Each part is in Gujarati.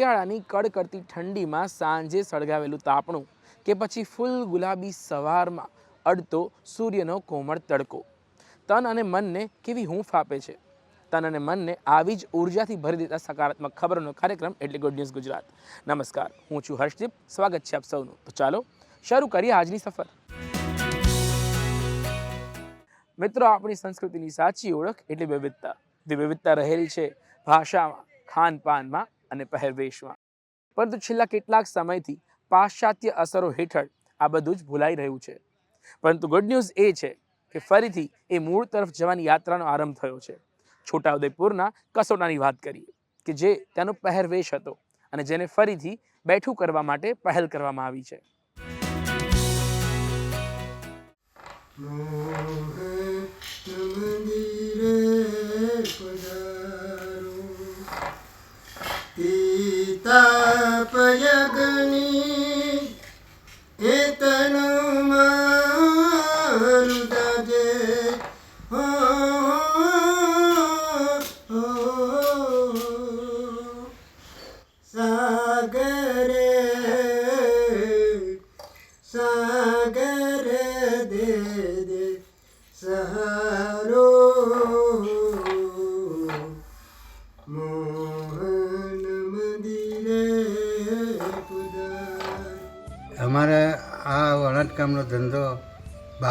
શિયાળાની કડકડતી ઠંડીમાં સાંજે સળગાવેલું તાપણું કે પછી ફૂલ ગુલાબી સવારમાં અડતો સૂર્યનો કોમળ તડકો. તન અને મનને કેવી હૂંફ આપે છે? તન અને મનને આવી જ ઉર્જાથી ભરી દેતા સકારાત્મક ખબરોનો કાર્યક્રમ એટલે ગુડ ન્યૂઝ ગુજરાત. નમસ્કાર, હું છું હર્ષદીપ. સ્વાગત છે આપ સૌનું. તો ચાલો, શરૂ કરીએ આજની સફર. મિત્રો, આપણી સંસ્કૃતિની સાચી ઓળખ એટલે વિવિધતા. જે વિવિધતા રહેલી છે ભાષામાં, ખાનપાનમાં અને પહેરવેશમાં. પરંતુ છેલ્લા કેટલાક સમયથી પાશ્ચાત્ય અસરો હેઠળ આ બધું જ ભૂલાઈ રહ્યું છે. પરંતુ ગુડ ન્યૂઝ એ છે કે ફરીથી એ મૂળ તરફ જવાની યાત્રાનો આરંભ થયો છે. છોટાઉદેપુરના કસોટાની વાત કરીએ કે જે તેનો પહેરવેશ હતો અને જેને ફરીથી બેઠું કરવા માટે પહેલ કરવામાં આવી છે. મંદિરે પિતાપયગની એતનો મારું દાદે હો,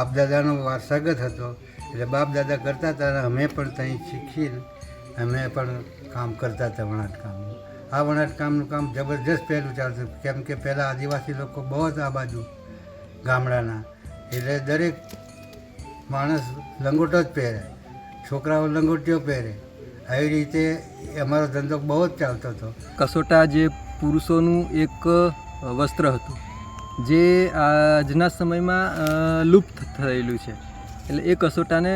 બાપદાદાનો વારસાગત હતો. એટલે બાપદાદા કરતા હતા અને અમે પણ ત્યાં શીખી અમે પણ કામ કરતા હતા વણાટકામનું. આ વણાટકામનું કામ જબરજસ્ત પહેલું ચાલતું કેમ કે પહેલાં આદિવાસી લોકો બહુ જ આ બાજુ ગામડાના. એટલે દરેક માણસ લંગોટો જ પહેરે. છોકરાઓ લંગોટીઓ પહેરે. આવી રીતે અમારો ધંધો બહુ જ ચાલતો હતો. કસોટા જે પુરુષોનું એક વસ્ત્ર હતું. જે આજના સમયમાં લુપ્ત થયેલું છે. એટલે એ કસોટાને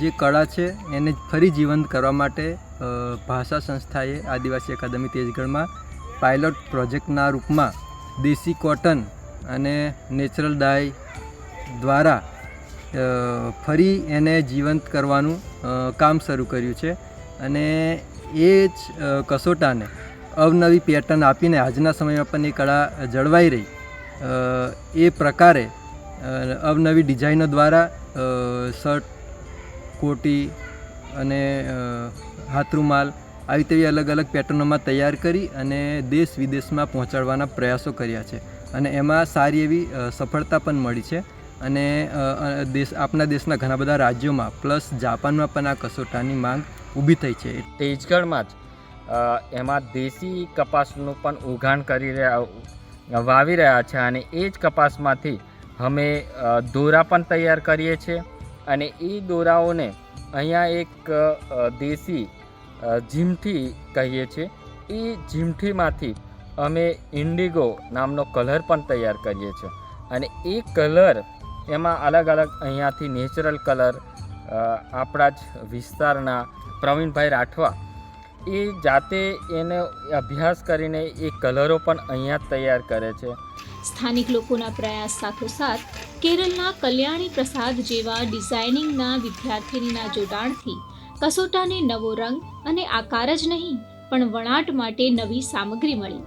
જે કળા છે, એને ફરી જીવંત કરવા માટે ભાષા સંસ્થાએ આદિવાસી અકાદમી તેજગઢમાં પાયલોટ પ્રોજેક્ટના રૂપમાં દેશી કોટન અને નેચરલ ડાય દ્વારા ફરી એને જીવંત કરવાનું કામ શરૂ કર્યું છે. અને એ જ કસોટાને અવનવી પેટર્ન આપીને આજના સમયમાં પણ એ કળા જળવાઈ રહી. એ પ્રકારે અવનવી ડિઝાઇનો દ્વારા શર્ટ, કોટી અને હાથરૂમાલ આવી તેવી અલગ અલગ પેટર્નોમાં તૈયાર કરી અને દેશ વિદેશમાં પહોંચાડવાના પ્રયાસો કર્યા છે. અને એમાં સારી એવી સફળતા પણ મળી છે. અને દેશ આપણા દેશના ઘણા બધા રાજ્યોમાં પ્લસ જાપાનમાં પણ આ કસોટાની માંગ ઊભી થઈ છે. તેજગઢમાં જ એમાં દેશી કપાસનું પણ ઉઘાણ કરી રહ્યા વાવી રહ્યા છે અને એ જ કપાસમાંથી અમે દોરા પણ તૈયાર કરીએ છીએ અને એ દોરાઓને અહીંયા એક દેશી જીમઠી કહીએ છીએ. એ જીમઠીમાંથી અમે ઇન્ડિગો નામનો કલર પણ તૈયાર કરીએ છીએ અને એ કલર એમાં અલગ અલગ અહીંયાથી નેચરલ કલર આપણા જ વિસ્તારના પ્રવીણભાઈ રાઠવા એ જાતે એને અભ્યાસ કરીને એ કલરો પણ અહીંયા જ તૈયાર કરે છે સ્થાનિક લોકોના પ્રયાસ સાથોસાથ કેરળના કલ્યાણી પ્રસાદ જેવા ડિઝાઇનિંગના વિદ્યાર્થીનીના જોડાણથી કસોટાને નવો રંગ અને આકાર જ નહીં પણ વણાટ માટે નવી સામગ્રી મળી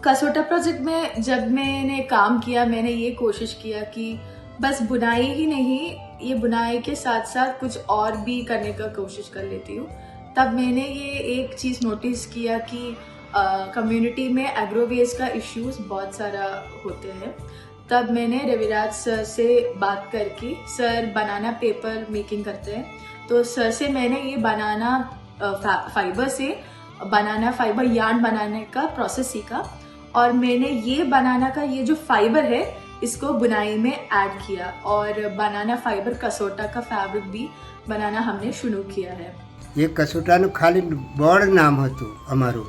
कसोटा प्रोजेक्ट में जब मैंने काम किया मैंने ये कोशिश किया कि बस बुनाई ही नहीं ये बुनाई के साथ साथ कुछ और भी करने का कोशिश कर लेती हूँ तब मैंने ये एक चीज़ नोटिस किया कि कम्युनिटी में एग्रोवेज का इश्यूज़ बहुत सारा होते हैं। तब मैंने रविराज सर से बात करके सर बनाना पेपर मेकिंग करते हैं। तो सर से मैंने ये बनाना फाइबर से बनाना फाइबर यार्न बनाने का प्रोसेस सीखा और मैंने ये बनाना का ये जो फाइबर है, इसको बुनाई में ऐड किया और बनाना फाइबर कसोटा का फैब्रिक भी बनाना हमने शुरू किया है। એ કસોટાનું ખાલી બોર્ડ નામ હતું અમારું,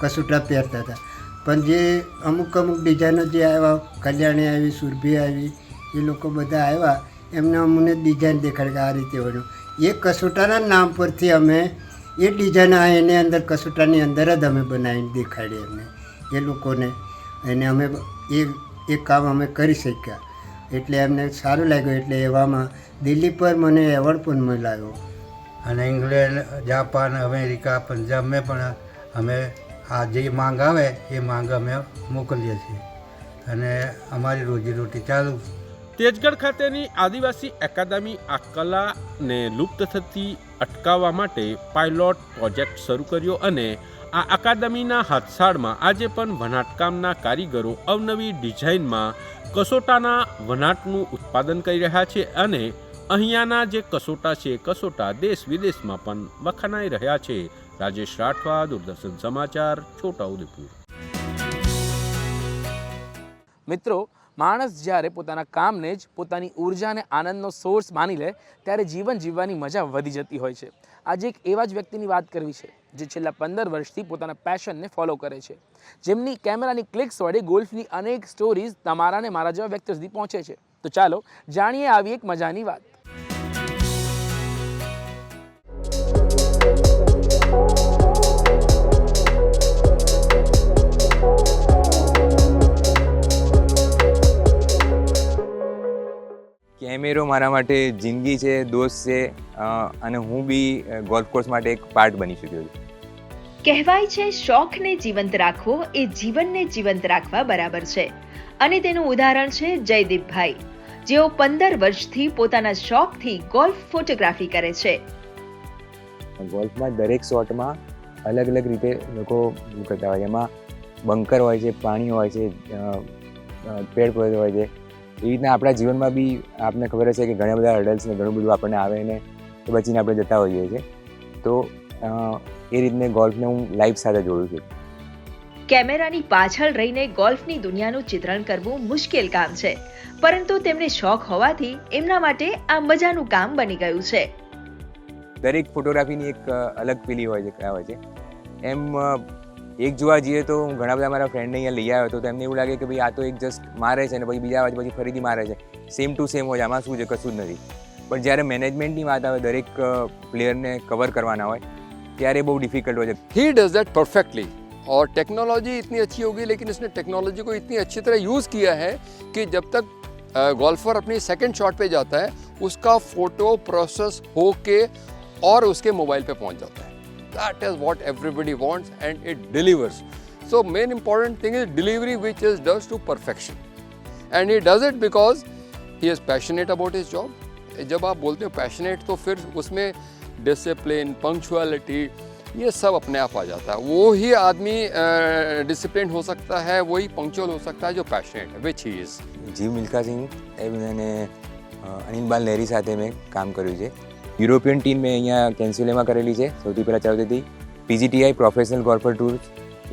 કસોટા પહેરતા હતા. પણ જે અમુક અમુક ડિઝાઇનો જે આવ્યા, કલ્યાણી આવી, સુરભી આવી, એ લોકો બધા આવ્યા, એમને અમને ડિઝાઇન દેખાડી કે આ રીતે હોય એ કસોટાના નામ પરથી અમે એ ડિઝાઇન એની અંદર, કસોટાની અંદર જ અમે બનાવીને દેખાડી એમને, એ લોકોને. એને અમે એ એ કામ અમે કરી શક્યા. એટલે એમને સારું લાગ્યું, એટલે એવામાં દિલ્હી પર મને એવોર્ડ પણ મળાયો. અને ઇંગ્લેન્ડ, જાપાન, અમેરિકા પંજાબને પણ અમે આ જે માંગ આવે એ માંગ અમે મોકલીએ છીએ. અને અમારી રોજીરોટી ચાલુ. તેજગઢ ખાતેની આદિવાસી એકાદમી આ કલાને લુપ્ત થતી અટકાવવા માટે પાયલોટ પ્રોજેક્ટ શરૂ કર્યો અને આ અકાદમીના હાથસાળમાં આજે પણ વનાટકામના કારીગરો અવનવી ડિઝાઇનમાં કસોટાના વનાટનું ઉત્પાદન કરી રહ્યા છે અને અહીંયાના જે કસોટા છે, કસોટા દેશ વિદેશમાં પણ વખણાઈ રહ્યા છે. રાજેશ રાઠવા, દૂરદર્શન સમાચાર, છોટાઉદેપુર. મિત્રો, માણસ જ્યારે પોતાના કામને જ, પોતાની ઉર્જાને આનંદનો સોર્સ માની લે, ત્યારે જીવન જીવવાની મજા વધી જતી હોય છે. આજે એક એવા જ વ્યક્તિની વાત કરવી છે, જે છેલ્લા પંદર વર્ષથી પોતાના પેશનને ફોલો કરે છે. જેમની કેમેરાની ક્લિક્સ વડે ગોલ્ફની અનેક સ્ટોરીઝ તમારા અને મારા જેવા વ્યક્તિ સુધી પહોંચે છે. તો ચાલો, જાણીએ આવી એક મજાની વાત. કેમેરો મારા માટે જિંદગી છે દોસ્ત છે અને હું બી ગોલ્ફ કોર્સ માટે એક પાર્ટ બની ચૂક્યો છું. કહેવાય છે શોખને જીવંત રાખવો એ જીવનને જીવંત રાખવા બરાબર છે. અને તેનું ઉદાહરણ છે જયદીપભાઈ. જેઓ પંદર વર્ષથી પોતાના શોખથી ગોલ્ફ ફોટોગ્રાફી કરે છે. ગોલ્ફમાં દરેક શોટમાં અલગ અલગ રીતે લોકો કરતા હોય એમાં બંકર હોય છે પાણી હોય છે પેડ પૌધા હોય છે. એ રીતના આપણા જીવનમાં બી આપને ખબર છે કે ઘણા બધા હર્ડલ્સને ઘણું બધું આપણને આવે ને એ બચીને આપણે જતા હોઈએ છીએ. તો એ રીતને ગોલ્ફને હું લાઈફ સાથે જોડું છું. કેમેરાની પાછળ રહીને ગોલ્ફની દુનિયાનું ચિત્રણ કરવું મુશ્કેલ કામ છે. પરંતુ તેમને શોખ હોવાથી એમના માટે આ મજાનું કામ બની ગયું છે. દરેક ફોટોગ્રાફીની એક અલગ પેલી હોય છે હોય છે. એમ એક જોવા જઈએ તો હું ઘણા બધા મારા ફ્રેન્ડને અહીંયા લઈ આવ્યો હતો તો એમને એવું લાગે કે ભાઈ આ તો એક જસ્ટ મારે છે ને પછી બીજા આવે છે પછી ફરીથી મારે છે સેમ ટુ સેમ હોય છે આમાં શું છે કશું જ નથી પણ જ્યારે મેનેજમેન્ટની વાત આવે દરેક પ્લેયરને કવર કરવાના હોય ત્યારે બહુ ડિફિકલ્ટ હોય છે ही डज दैट परफेक्टली और टेक्नोलॉजी इतनी अच्छी होगी लेकिन इसने टेक्नोलॉजी को इतनी अच्छी तरह यूज़ किया है कि जब तक गोल्फर अपनी सेकंड शॉट पे जाता है उसका फोटो प्रोसेस हो के और उसके मोबाइल पे पहुंच जाता है that is what everybody wants and it delivers so main important thing is delivery which is does to perfection and he does it because he is passionate about his job जब आप बोलते हो पैशनेट तो फिर उसमें डिसिप्लिन पंक्चुअलिटी ये सब अपने आप आ जाता है वो ही आदमी डिसिप्लिन हो सकता है वही पंक्चुअल हो सकता है जो पैशनेट है विच ही इज़ જીવ મિલ્ખા સિંહ એમ અને અ, અનિલબાલ લહેરી સાથે મેં કામ કર્યું છે યુરોપિયન ટીમ મેં અહીંયા કેન્સિલેમાં કરેલી છે. સૌથી પહેલાં ચાલતી હતી પીજીટીઆઈ પ્રોફેશનલ ગોલ્ફર ટૂર.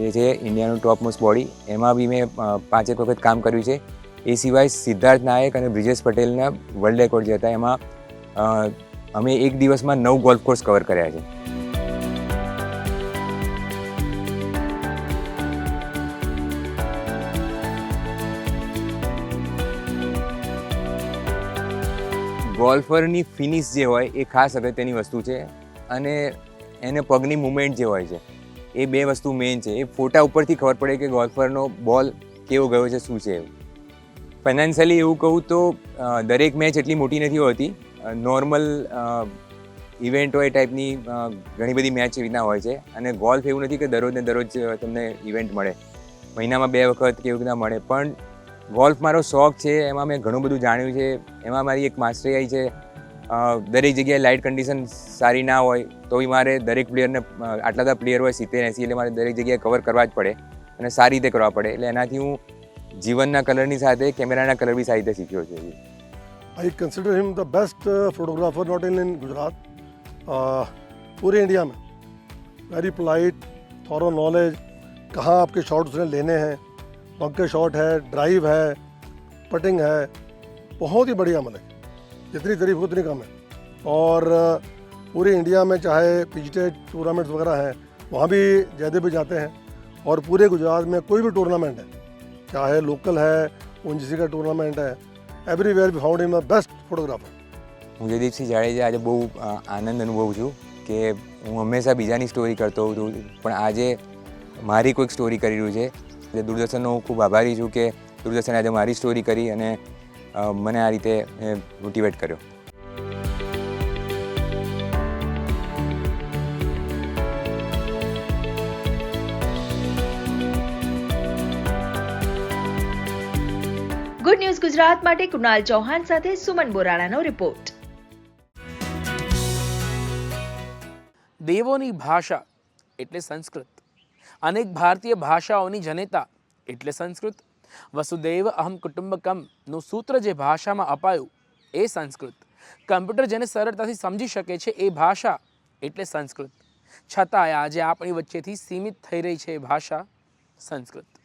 એ છે ઇન્ડિયાનું ટોપ મોસ્ટ બોડી. એમાં બી મેં પાંચેક વખત કામ કર્યું છે. એ સિવાય સિદ્ધાર્થ નાયક અને બ્રિજેશ પટેલના વર્લ્ડ રેકોર્ડ જે હતા, એમાં અમે એક દિવસમાં નવ ગોલ્ફ કોર્સ કવર કર્યા છે. ગોલ્ફરની ફિનિશ જે હોય એ ખાસ અગત્યની વસ્તુ છે અને એને પગની મુવમેન્ટ જે હોય છે, એ બે વસ્તુ મેઇન છે. એ ફોટા ઉપરથી ખબર પડે કે ગોલ્ફરનો બોલ કેવો ગયો છે, શું છે. એવું ફાઇનાન્શિયલી એવું કહું તો દરેક મેચ એટલી મોટી નથી હોતી. નોર્મલ ઇવેન્ટ હોય ટાઈપની ઘણી બધી મેચ એવી રીતના હોય છે. અને ગોલ્ફ એવું નથી કે દરરોજ ને દરરોજ તમને ઇવેન્ટ મળે. મહિનામાં બે વખત કે એવું રીતના મળે. પણ ગોલ્ફ મારો શોખ છે એમાં મેં ઘણું બધું જાણ્યું છે એમાં મારી એક માસ્ટરી આવી છે અ, દરેક જગ્યાએ લાઇટ કન્ડિશન સારી ના હોય તો બી મારે દરેક પ્લેયરને આટલા બધા પ્લેયર હોય સિત્તેર એંસી એટલે મારે દરેક જગ્યાએ કવર કરવા જ પડે અને સારી રીતે કરવા પડે એટલે એનાથી હું જીવનના કલરની સાથે કેમેરાના કલર બી સારી રીતે શીખ્યો છું I consider him the best uh, photographer not only in Gujarat, uh, पूरे इंडिया में वेरी पोलाइट थॉरो नॉलेज कहाँ आपके शॉट उसने लेने हैं बंकर शॉट है ड्राइव है पटिंग है बहुत ही बढ़िया मतलब जितनी तारीफ हो उतनी कम है और uh, पूरे इंडिया में चाहे पीजीटे टूर्नामेंट्स वगैरह हैं वहाँ भी जयदेव भी जाते हैं और पूरे गुजरात में कोई भी टूर्नामेंट है चाहे लोकल है ओनजीसी का टूर्नामेंट है everywhere we found him the best photographer હું જયદીપસિંહ જાડેજા આજે બહુ અ, આનંદ અનુભવું છું કે હું હંમેશા બીજાની સ્ટોરી કરતો હોઉં છું પણ આજે મારી કોઈક સ્ટોરી કરી રહ્યું છે એટલે દૂરદર્શનનો હું ખૂબ આભારી છું કે દૂરદર્શને આજે મારી સ્ટોરી કરી અને મને આ રીતે મોટિવેટ કર્યો. ગુડ ન્યૂઝ ગુજરાત માટે કૃણાલ ચૌહાણ સાથે સુમન બોરાણાનો રિપોર્ટ દેવોની ભાષા એટલે સંસ્કૃત. અનેક ભારતીય ભાષાઓની જનેતા એટલે સંસ્કૃત વસુદેવ અહમ કુટુંબકમનું સૂત્ર જે ભાષામાં અપાયું એ સંસ્કૃત કમ્પ્યુટર જેને સરળતાથી સમજી શકે છે એ ભાષા એટલે સંસ્કૃત છતાંય આજે આપણી વચ્ચેથી સીમિત થઈ રહી છે એ ભાષા સંસ્કૃત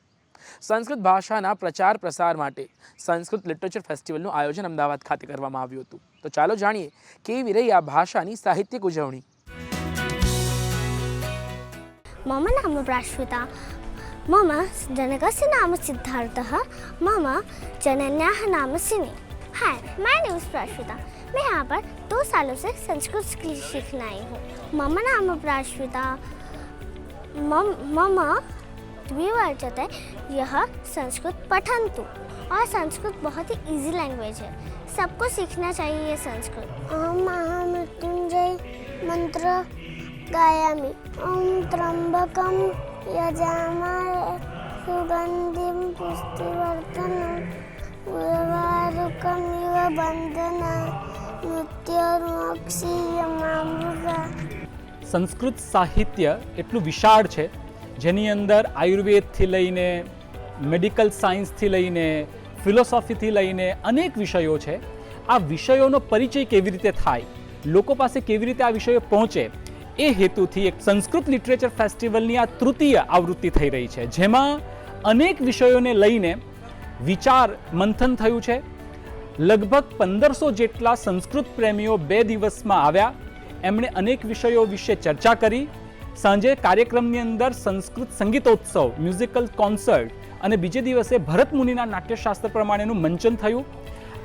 સંસ્કૃત ભાષાના પ્રચાર પ્રસાર માટે સંસ્કૃત લિટરેચર ફેસ્ટિવલનું આયોજન અમદાવાદ ખાતે કરવામાં આવ્યું હતું। તો ચાલો જાણીએ, કેવી રહી આ ભાષાની સાહિત્યિક ઉજવણી? मम नाम प्राश्विता मम जनकस्य नाम सिद्धार्थः, मम जनन्याः नाम सिनी हाय माय नेम प्राश्विता मैं यहाँ पर दो सालों से संस्कृत सीखने आई हूँ। मम नाम प्राश्विता मम मम द्विवर्षते यह संस्कृत पठन्तु। और संस्कृत बहुत ही इजी लैंग्वेज है। सबको सीखना चाहिए ये संस्कृत। अहम महामृत्युंजय मंत्र। ગાયામિ ઓમ ત્રંબકમ યજામા સુગંધિમ પુષ્ટિવર્ધનમ ઉર્વારુકમ ઇવ બંધના સંસ્કૃત સાહિત્ય એટલું વિશાળ છે જેની અંદર આયુર્વેદથી લઈને મેડિકલ સાયન્સથી લઈને ફિલોસોફીથી લઈને અનેક વિષયો છે આ વિષયોનો પરિચય કેવી રીતે થાય લોકો પાસે કેવી રીતે આ વિષયો પહોંચે એ હેતુથી એક સંસ્કૃત લિટરેચર ફેસ્ટિવલની આ તૃતીય આવૃત્તિ થઈ રહી છે, જેમાં અનેક વિષયોને લઈને વિચાર મંથન થયું છે. લગભગ પંદરસો જેટલા સંસ્કૃત પ્રેમીઓ બે દિવસમાં આવ્યા. એમણે અનેક વિષયો વિશે ચર્ચા કરી. સાંજે કાર્યક્રમની અંદર સંસ્કૃત સંગીતોત્સવ, મ્યુઝિકલ કોન્સર્ટ અને બીજે દિવસે ભરત મુનિના નાટ્યશાસ્ત્ર પ્રમાણેનું મંચન થયું.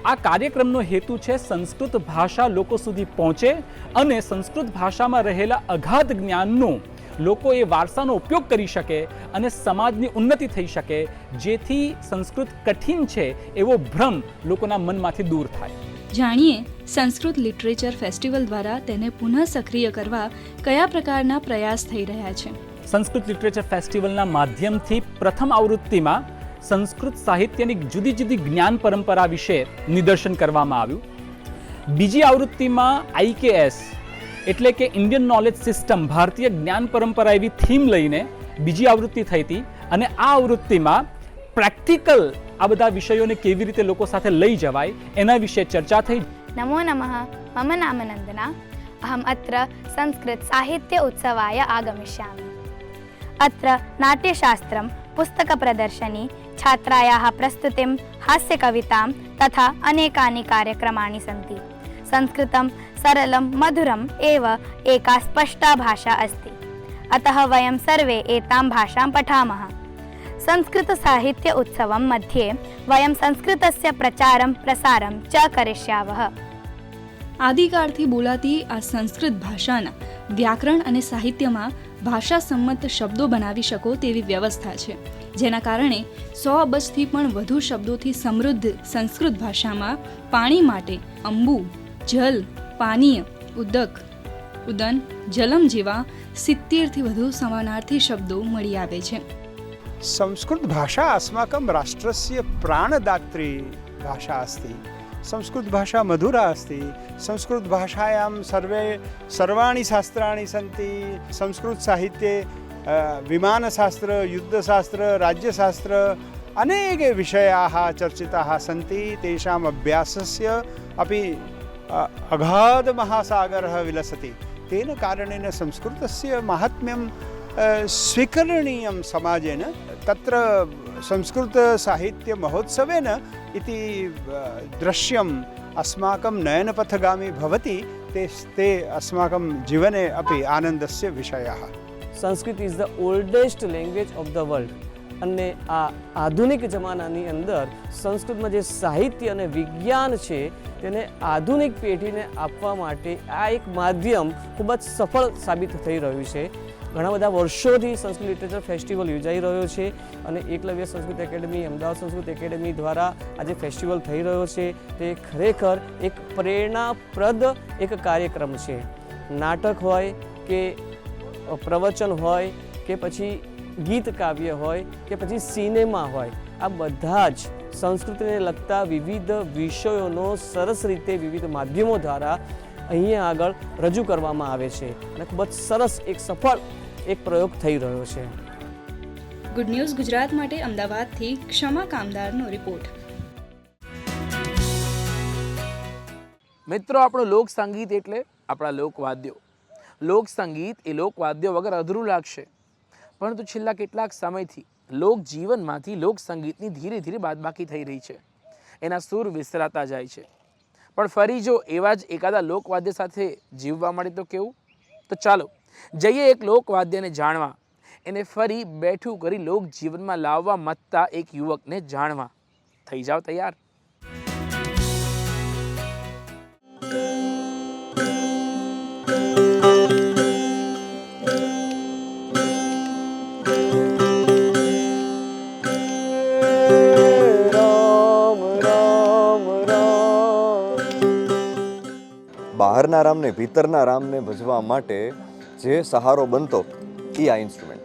આ કાર્યક્રમનો હેતુ છે સંસ્કૃત ભાષા લોકો સુધી પહોંચે અને સંસ્કૃત ભાષામાં રહેલા અગાધ જ્ઞાનનો લોકો એ વારસાનો ઉપયોગ કરી શકે અને સમાજની ઉન્નતિ થઈ શકે જેથી સંસ્કૃત કઠિન છે એવો ભ્રમ લોકોના મનમાંથી દૂર થાય. જાણીએ સંસ્કૃત લિટરેચર ફેસ્ટિવલ દ્વારા તેને પુનઃ સક્રિય કરવા કયા પ્રકારના પ્રયાસ થઈ રહ્યા છે? સંસ્કૃત લિટરેચર ફેસ્ટિવલના માધ્યમથી પ્રથમ આવૃત્તિમાં સંસ્કૃત સાહિત્યની જુદી જુદી જ્ઞાન પરંપરા વિશે નિદર્શન કરવામાં આવ્યું. બીજી આવૃત્તિમાં આઈકેએસ એટલે કે ઇન્ડિયન નોલેજ સિસ્ટમ, ભારતીય જ્ઞાન પરંપરા એવી થીમ લઈને બીજી આવૃત્તિ થઈ હતી અને આ આવૃત્તિમાં પ્રેક્ટિકલ આ બધા વિષયોને કેવી રીતે લોકો સાથે લઈ જવાય એના વિશે ચર્ચા થઈ. નમો નમઃ. મમ નામ નંદના. અહમ અત્ર સંસ્કૃત સાહિત્ય ઉત્સવાય આગમિષ્યામિ. અત્ર નાટ્યશાસ્ત્રમ પુસ્તકપ્રદર્શની छात्रायाः प्रस्तुतिं हास्यकवितां तथा अनेकानि कार्यक्रमाणि सन्ति संस्कृतं सरलं मधुरम् एव एका स्पष्टा भाषा अस्ति अतः वयं सर्वे एतां भाषां पठामः संस्कृतसाहित्य उत्सवं मध्ये वयं संस्कृतस्य प्रचारं प्रसारं च करिष्यावः આદિકાળથી બોલાતી આ સંસ્કૃત ભાષાના વ્યાકરણ અને સાહિત્યમાં ભાષા સંમત શબ્દો બનાવી શકો તેવી વ્યવસ્થા છે જેના કારણે સો અબજથી પણ વધુ શબ્દોથી સમૃદ્ધ સંસ્કૃત ભાષામાં પાણી માટે અંબુ, જલ, પાનીય, ઉદક, ઉદન, જલમ જેવા સિત્તેરથી વધુ સમાનાર્થી શબ્દો મળી આવે છે. સંસ્કૃત ભાષા અસ્માકમ રાષ્ટ્રસ્ય પ્રાણદાત્રી ભાષા અસ્તિ. સંસ્કૃત ભાષા મધુરા અસ્તિ. સંસ્કૃત ભાષાયામ સર્વે, સર્વાણી શાસ્ત્રાણી સન્તિ સંસ્કૃત સાહિત્યે विमानशास्त्र युद्धशास्त्र राज्यशास्त्र अनेके विषयाः चर्चिताः सन्ति तेषाम् अभ्यासस्य अपि अ, अगाधमहासागरः विलसति तेन कारणेन संस्कृतस्य माहात्म्यं अ, स्वीकरणीयं समाजेन तत्र संस्कृतसाहित्यमहोत्सवेन इति अ, दृश्यम् अस्माकं नयनपथगामी भवति ते ते अस्माकं जीवने अपि आनन्दस्य विषयः Sanskrit is the oldest language of the world અને આ આધુનિક જમાનાની અંદર સંસ્કૃતમાં જે સાહિત્ય અને વિજ્ઞાન છે, તેને આધુનિક પેઢીને આપવા માટે આ એક માધ્યમ ખૂબ જ સફળ સાબિત થઈ રહ્યું છે. ઘણા બધા વર્ષોથી સંસ્કૃત લિટરેચર ફેસ્ટિવલ યોજાઈ રહ્યો છે અને એકલવ્ય સંસ્કૃત એકેડમી, અમદાવાદ સંસ્કૃત એકેડમી દ્વારા આ જે ફેસ્ટિવલ થઈ રહ્યો છે, તે ખરેખર એક પ્રેરણાપ્રદ એક કાર્યક્રમ છે. નાટક હોય કે પ્રવચન હોય કે પછી ગીત કાવ્ય હોય કે પછી સિનેમા હોય આ બધા જ સંસ્કૃતિને લગતા વિવિધ વિષયોનો સરસ રીતે વિવિધ માધ્યમો દ્વારા અહીંયા આગળ રજૂ કરવામાં આવે છે અને ખૂબ જ સરસ એક સફળ એક પ્રયોગ થઈ રહ્યો છે. ગુડ ન્યૂઝ ગુજરાત માટે અમદાવાદથી ક્ષમા કામદારનો રિપોર્ટ મિત્રો આપણું લોક સંગીત એટલે આપણા લોકવાદ્યો. લોક સંગીત એ લોકવાદ્યો વગર અધૂરું લાગશે. પરંતુ છેલ્લા કેટલાક સમયથી લોક જીવનમાંથી લોક સંગીતની ધીરે ધીરે બાદબાકી થઈ રહી છે. એના સૂર વિસરાતા જાય છે. પણ ફરી જો એવા જ એકાદા લોકવાદ્ય સાથે જીવવા મળે તો કેવું? તો ચાલો, જઈએ એક લોકવાદ્યને જાણવા. એને ફરી બેઠું કરી લોક જીવનમાં લાવવા મથતા એક યુવકને જાણવા. થઈ જાઓ તૈયાર. બહારના રામને ભીતરના રામને ભજવા માટે જે સહારો બનતો, એ આ ઇન્સ્ટ્રુમેન્ટ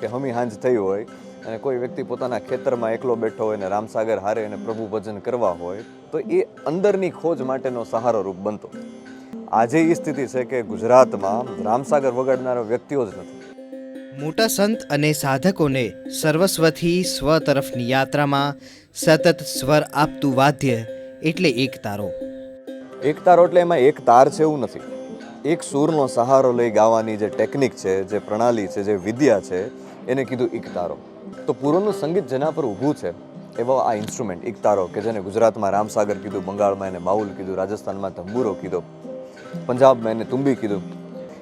કે હમી હાંજ થઈ હોય અને કોઈ વ્યક્તિ પોતાના ખેતરમાં એકલો બેઠો હોય અને રામસાગર હારે અને પ્રભુ ભજન કરવા હોય, તો એ અંદરની ખોજ માટેનો સહારો રૂપ બનતો. આજે એ સ્થિતિ છે કે ગુજરાતમાં રામસાગર વગાડનારો વ્યક્તિઓ જ નથી. મોટા સંત અને સાધકોને સર્વસ્વથી સ્વ તરફની યાત્રામાં સતત સ્વર આપતું વાદ્ય એટલે એક તારો. એક તારો એટલે એમાં એક તાર છે એવું નથી. એક સૂરનો સહારો લઈ ગાવાની જે ટેકનિક છે, જે પ્રણાલી છે, જે વિદ્યા છે, એને કીધું ઇકતારો તો પૂર્વનું સંગીત જેના પર ઊભું છે, એવો આ ઇન્સ્ટ્રુમેન્ટ એક તારો કે જેને ગુજરાતમાં રામસાગર કીધું, બંગાળમાં એને બાઉલ કીધું, રાજસ્થાનમાં તંબુરો કીધો, પંજાબમાં એને તુંબી કીધું,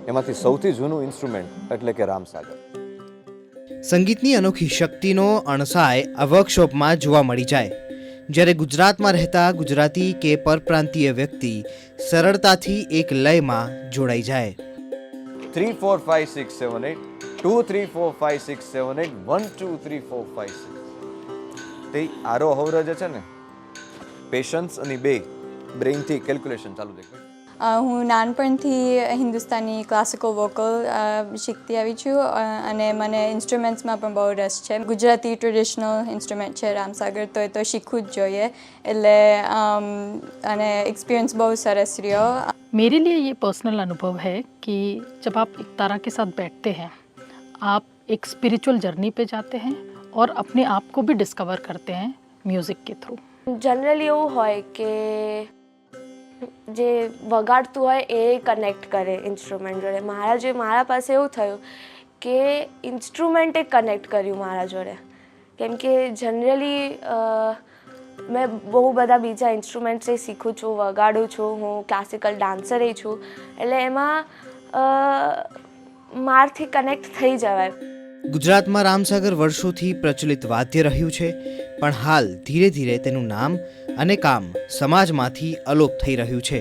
એમાંથી સૌથી જૂનું ઇન્સ્ટ્રુમેન્ટ એટલે કે રામસાગર. સંગીતની અનોખી શક્તિનો અણસાય આ વર્કશોપમાં જોવા મળી જાય. જ્યારે ગુજરાતમાં રહેતા ગુજરાતી કે પરપ્રાંતીય વ્યક્તિ સરળતાથી એક લયમાં જોડાઈ જાય. Three four five six seven eight two three four five six seven eight one two three four five six તે આરો હવર જે છે ને. પેશન્સ અને બે. બ્રેઇનથી કેલ્ક્યુલેશન ચાલુ દેખાય. હું નાનપણથી હિન્દુસ્તાની ક્લાસિકલ વોકલ શીખતી આવી છું અ, અને મને ઇન્સ્ટ્રુમેન્ટ્સમાં પણ બહુ રસ છે ગુજરાતી ટ્રેડિશનલ ઇન્સ્ટ્રુમેન્ટ છે રામસાગર તો એ તો શીખવું જ જોઈએ એટલે અમ, અને એક્સપિરિયન્સ બહુ સરસ રહ્યો मेरे लिए ये पर्सनल अनुभव है कि जब आप एक तारा के साथ बैठते हैं आप एक स्पिरिचुअल जर्नी पे जाते हैं और अपने आप को भी डिस्कवर करते हैं म्यूज़िक के थ्रू જનરલી એવું હોય કે જે વગાડતું હોય એ કનેક્ટ કરે ઇન્સ્ટ્રુમેન્ટ જોડે. મારા જે, મારા પાસે એવું થયું કે ઇન્સ્ટ્રુમેન્ટે કનેક્ટ કર્યું મારા જોડે. કેમ કે જનરલી મેં બહુ બધા બીજા ઇન્સ્ટ્રુમેન્ટ્સ એ શીખું છું, વગાડું છું, હું ક્લાસિકલ ડાન્સરે છું. એટલે એમાં મારથી કનેક્ટ થઈ જવાય. ગુજરાતમાં રામસાગર વર્ષોથી પ્રચલિત વાદ્ય રહ્યું છે, પણ હાલ ધીરે ધીરે તેનું નામ અને કામ સમાજમાંથી અલોપ થઈ રહ્યું છે.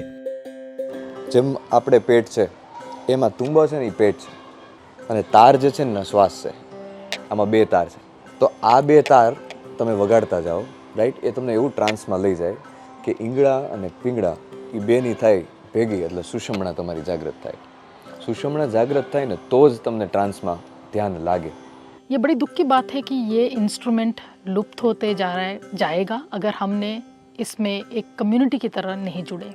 જેમ આપણે પેટ છે, એમાં તુંબો છે ને એ પેટ છે, અને તાર જે છે ને શ્વાસ છે, આમાં બે તાર છે. તો આ બે તાર તમે વગાડતા જાઓ રાઈટ એ તમને એવું ટ્રાન્સમાં લઈ જાય કે ઈંગળા અને પીંગળા એ બેની થાય, ભેગી એટલે સુષમણા તમારી જાગૃત થાય. સુષમણા જાગૃત થાય ને તો જ તમને ટ્રાન્સમાં ધ્યાન લાગે ये बड़ी दुख की बात है कि ये इंस्ट्रूमेंट लुप्त होते जा रहा है जाएगा अगर हमने इसमें एक कम्युनिटी की तरह नहीं जुड़े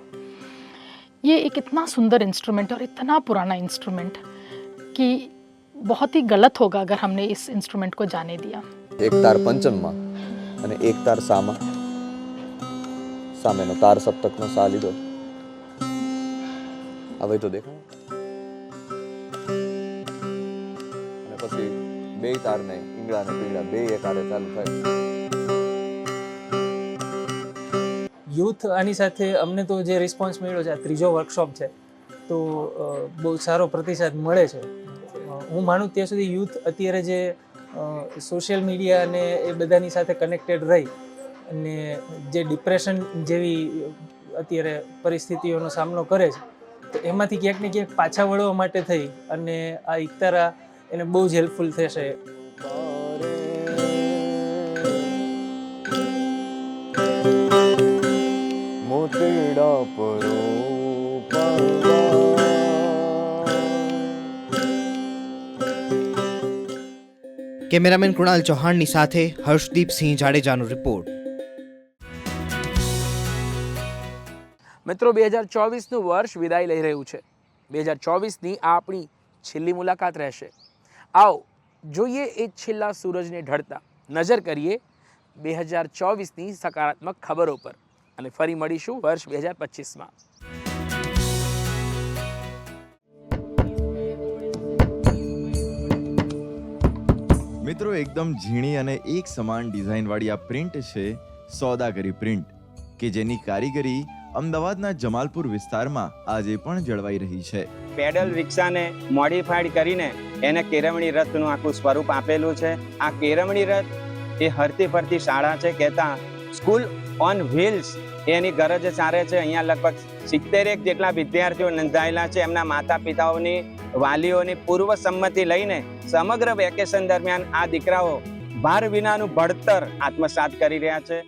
ये एक इतना सुंदर इंस्ट्रूमेंट है और इतना पुराना इंस्ट्रूमेंट कि बहुत ही गलत होगा अगर हमने इस इंस्ट्रूमेंट को जाने दिया એક તાર પંચમમાં અને એક તાર સામાં સામેનો તાર સપ્તકનો સા લીધો હવે તો દેખાય પછી બે તારને ઈંગળા ને પીંગળા, બે એકારે ચાલુ થાય. યુથ આની સાથે અમને તો જે રિસ્પોન્સ મળ્યો છે, આ ત્રીજો વર્કશોપ છે, તો બહુ સારો પ્રતિસાદ મળે છે. હું માનું ત્યાં સુધી યુથ અત્યારે જે સોશિયલ મીડિયા અને એ બધાની સાથે કનેક્ટેડ રહી અને જે ડિપ્રેશન જેવી અત્યારે પરિસ્થિતિઓનો સામનો કરે છે, તો એમાંથી ક્યાંક ને ક્યાંક પાછા વળવા માટે થઈ અને આ ઇકતારા એને બહુ જ હેલ્પફુલ થશે. મોતીડા પરો કેમેરામેન કૃણાલ ચૌહાણની સાથે હર્ષદીપસિંહ જાડેજાનો રિપોર્ટ. મિત્રો બે હજાર ચોવીસનું વર્ષ વિદાય લઈ રહ્યું છે. બે હજાર ચોવીસની આ આપણી છેલ્લી મુલાકાત રહેશે. આવો જોઈએ એ છેલ્લા સૂરજને ઢળતા. નજર કરીએ બે હજાર ચોવીસની સકારાત્મક ખબરો પર. અને ફરી મળીશું વર્ષ બે હજાર પચીસમાં. મિત્રો એકદમ ઝીણી અને એક સમાન ડિઝાઇનવાળી આ પ્રિન્ટ છે સોદાગરી પ્રિન્ટ કે જેની કારીગરી અમદાવાદના જમાલપુર વિસ્તારમાં આજે પણ જળવાઈ રહી છે. પેડલ રિક્ષાને મોડિફાઈડ કરીને એને કેળવણી રથનું આખું સ્વરૂપ આપેલું છે. આ કેળવણી રથ એ હરતી ફરતી શાળા છે. કહેતા સ્કૂલ ઓન વ્હીલ્સ એની ગરજ સારે છે. અહીંયા લગભગ સિત્તેરેક જેટલા વિદ્યાર્થીઓ નોંધાયેલા છે. એમના માતા પિતાઓની વાલીઓની પૂર્વ સંમતિ લઈને સમગ્ર વેકેશન દરમિયાન આ દીકરાઓ ભાર વિનાનું ભણતર આત્મસાત કરી રહ્યા છે.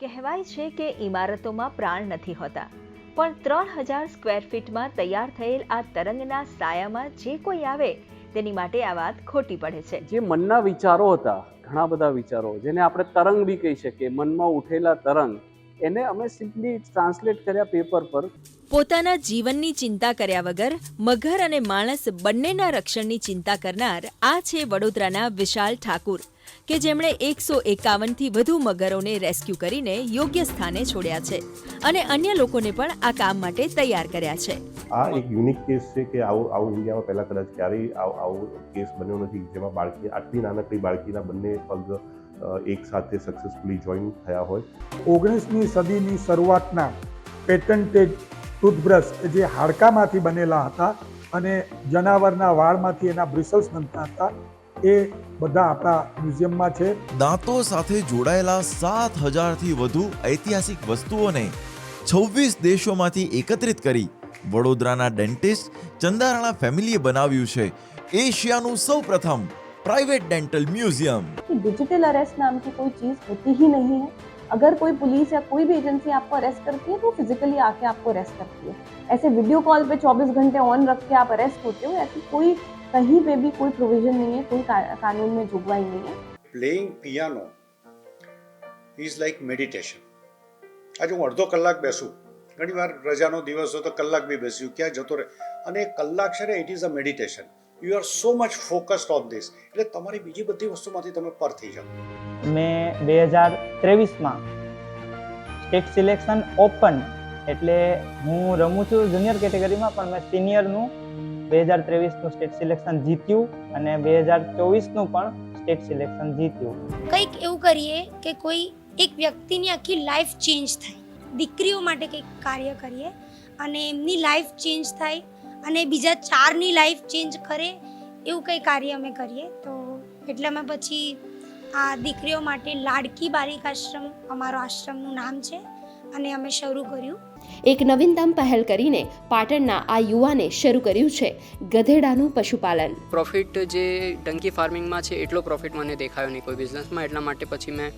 કહેવાય છે કે ઇમારતોમાં પ્રાણ નથી હોતા, પણ ત્રણ હજાર સ્ક્વેર ફીટમાં તૈયાર થયેલ આ તરંગના સાયામાં જે કોઈ આવે તેની માટે આ વાત ખોટી પડે છે. જે મનના વિચારો હતા ઘણા બધા વિચારો જેને આપણે તરંગ બી કહી શકીએ મનમાં ઉઠેલા તરંગ એને અમે સિમ્પલી ટ્રાન્સલેટ કર્યા પેપર પર. પોતાના જીવનની ચિંતા કર્યા વગર મગર અને માણસ બંનેના રક્ષણની ચિંતા કરનાર આ છે વડોદરાના વિશાલ ઠાકુર. કે જેમણે એકસો એકાવનથી વધુ મગરોને રેસ્ક્યુ કરીને યોગ્ય સ્થાને છોડ્યા છે અને અન્ય લોકોને પણ આ કામ માટે તૈયાર કર્યા છે. આ એક યુનિક કેસ છે કે આવું આવું ઇન્ડિયામાં પહેલાં કદાચ ક્યારેય આવું આવું કેસ બન્યો નથી જેમાં બાળકી આટલી નાનકડી બાળકીના બંને પગ એક સાથે સક્સેસફુલી જોઈન થયા હોય. ઓગણીસમી સદીની શરૂઆતના પેટન્ટેડ ટૂથબ્રશ જે હાડકામાંથી બનેલા હતા અને જનાવરના વાળમાંથી એના બ્રિસલ્સ બનતા હતા એ બધા આપણા મ્યુઝિયમમાં છે દાંતો સાથે જોડાયેલા સાત હજારથી વધુ ઐતિહાસિક વસ્તુઓને છવ્વીસ દેશોમાંથી એકત્રિત કરી વડોદરાના ડેન્ટિસ્ટ ચંદારાણા ફેમિલીએ બનાવ્યું છે એશિયાનું સૌપ્રથમ private dental museum digital arrest नाम की कोई चीज़ होती ही नहीं है अगर कोई पुलिस या कोई भी एजेंसी आपको अरेस्ट करती है तो फिजिकली आके आपको अरेस्ट करती है ऐसे वीडियो कॉल पे 24 घंटे ऑन रख के आप अरेस्ट होते हो ऐसी कोई कहीं पे भी कोई प्रोविजन नहीं है कोई का, कानून में जुगवाई नहीं है playing piano is like meditation આજે હું અડધો કલાક બેસું ઘણીવાર રજાનો દિવસ હોય તો કલાક બી બેસ્યું ક્યાં જતો રહે અને એ કલાક છે ને it is a meditation you are so much focused on this એટલે તમારી બીજી બધી વસ્તુમાંથી તમે પર થઈ જાઓ મેં બે હજાર ત્રેવીસમાં સ્ટેટ સિલેક્શન ઓપન એટલે હું રમું છું જુનિયર કેટેગરીમાં પણ મેં સિનિયરનું બે હજાર ત્રેવીસનું સ્ટેટ સિલેક્શન જીત્યું અને બે હજાર ચોવીસનું પણ સ્ટેટ સિલેક્શન જીત્યું. કંઈક એવું કરીએ કે કોઈ એક વ્યક્તિની આખી લાઈફ ચેન્જ થાય. દીકરીઓ માટે કંઈક કાર્ય કરીએ અને એમની લાઈફ ચેન્જ થાય અને બીજા ચારની લાઈફ ચેન્જ કરે એવું કંઈ કાર્ય અમે કરીએ. તો એટલે અમે પછી આ દીકરીઓ માટે લાડકી બાલિક આશ્રમ અમારો આશ્રમનું નામ છે અને અમે શરૂ કર્યું. એક નવીનતમ પહેલ કરીને પાટણના આ યુવાને શરૂ કર્યું છે ગધેડાનું પશુપાલન. પ્રોફિટ જે ડંકી ફાર્મિંગમાં છે એટલો પ્રોફિટ મને દેખાયો નહીં કોઈ બિઝનેસમાં એટલા માટે પછી મેં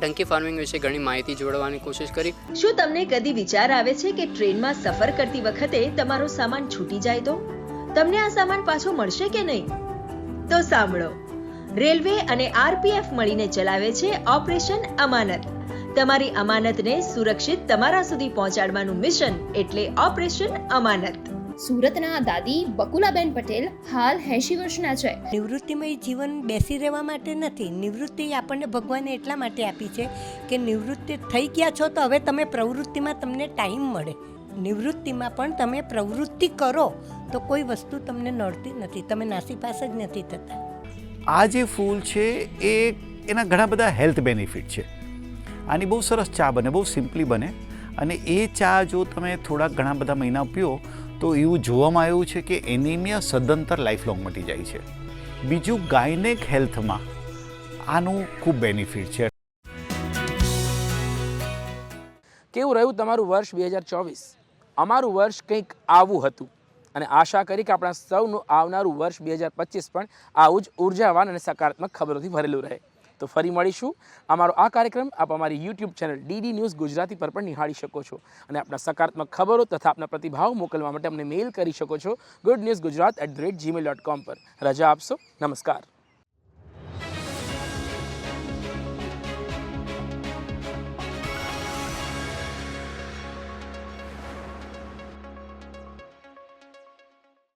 ડંકી ફાર્મિંગ વિશે ઘણી માહિતી જોડવાની કોશિશ કરી. શું તમને કદી વિચાર આવે છે કે ટ્રેનમાં સફર કરતી વખતે તમારો સામાન છૂટી જાય તો? તમને આ સામાન પાછો મળશે કે નહીં? તો સાંભળો. રેલવે અને આરપીએફ મળીને ચલાવે છે ઓપરેશન અમાનત. તમારી અમાનતને સુરક્ષિત તમારા સુધી પહોંચાડવાનું મિશન એટલે ઓપરેશન અમાનત. સુરતના દાદી બકુલાબેન પટેલ હાલ એંશી વર્ષના છે. નિવૃત્તિમય જીવન બેસી રહેવા માટે નથી. નિવૃત્તિ આપણને ભગવાને એટલા માટે આપી છે કે નિવૃત્તિ થઈ ગયા છો તો હવે તમે પ્રવૃત્તિમાં તમને ટાઈમ મળે. નિવૃત્તિમાં પણ તમે પ્રવૃત્તિ કરો તો કોઈ વસ્તુ તમને નડતી નથી. તમે નાસીપાસ જ નથી થતા. આ જે ફૂલ છે એ એના ઘણા બધા હેલ્થ બેનિફિટ છે. આની બહુ સરસ ચા બને, બહુ સિમ્પલી બને. અને એ ચા જો તમે થોડા ઘણા બધા મહિના પીઓ, તો એવું જોવામાં આવ્યું છે કે એનિમિયા સદંતર લાઈફ લોંગ મટી જાય છે. બીજું ગાયનેક હેલ્થમાં આનું ખૂબ બેનિફિટ છે. કેવું રહ્યું તમારું વર્ષ બે હજાર ચોવીસ? અમારું વર્ષ કંઈક આવું હતું. અને આશા કરી કે આપણા સૌનું આવનારું વર્ષ બે હજાર પચીસ પણ આવું જ ઉર્જાવાન અને સકારાત્મક ખબરોથી ભરેલું રહે. તો ફરી મળીશું. અમારો આ કાર્યક્રમ આપ અમારી YouTube channel DD News Gujarati પર પણ નિહાળી શકો છો અને આપણા સકારાત્મક ખબરો તથા આપના પ્રતિભાવ મોકલવા માટે અમને મેઇલ કરી શકો છો. Good news Gujarat at the rate Gmail dot com પર. રજા આપશો. નમસ્કાર.